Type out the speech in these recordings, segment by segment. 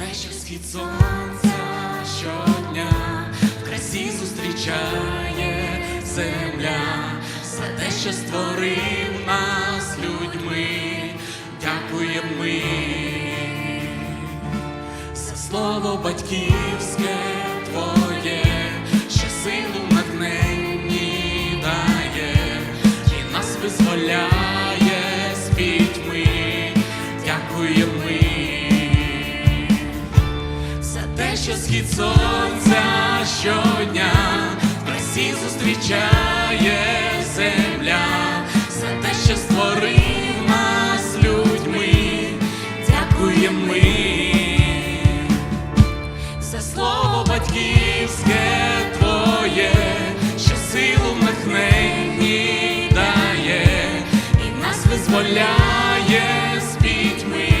вечір схід сонця щодня, в красі зустрічає земля, за те, що створив нас людьми, дякуємо ми, за слово батьківське. Схід сонця щодня. В красі зустрічає земля, за те, що створив нас людьми, дякуємо ми за слово батьківське твоє, що силу натхненні і нас визволяє з пітьми,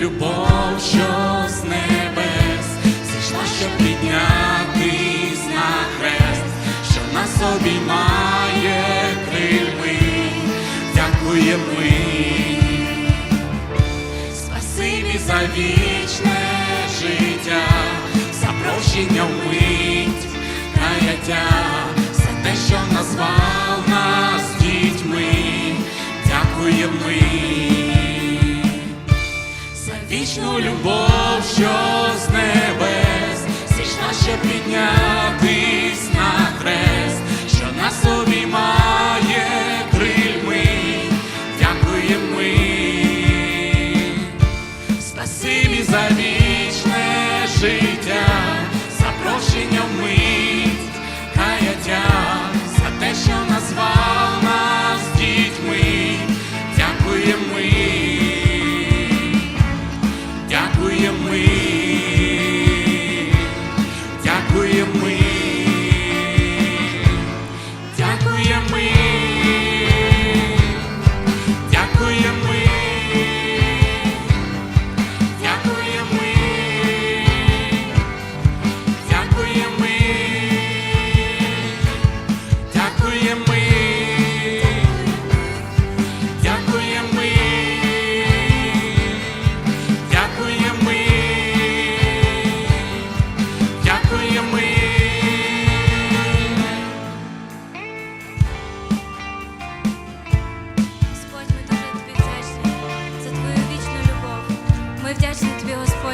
любов, що з небес зійшла, щоб піднятись на хрест, що нас обіймає крильми, дякуємо ми. Спасибі за вічне життя, за прощення вмить каяття, за те, що назвав зійшла,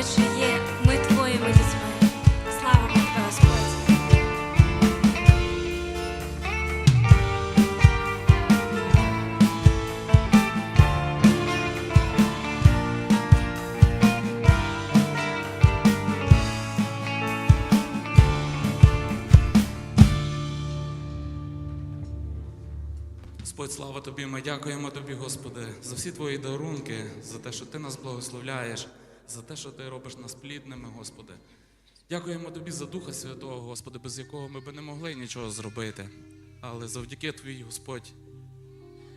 тобі, є ми твоїми дітьми. Слава Господь. Господь, слава тобі, ми дякуємо тобі, Господи, за всі твої дарунки, за те, що ти нас благословляєш, за те, що ти робиш нас плідними, Господи. Дякуємо тобі за Духа Святого, Господи, без якого ми би не могли нічого зробити. Але завдяки Твоїй, Господь,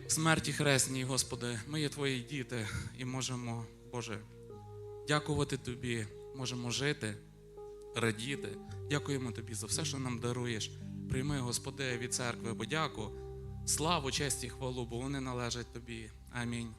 смерті хресній, Господи, ми є Твої діти і можемо, Боже, дякувати Тобі, можемо жити, радіти. Дякуємо Тобі за все, що нам даруєш. Прийми, Господи, від церкви подяку, славу, честь і хвалу, бо вони належать Тобі. Амінь.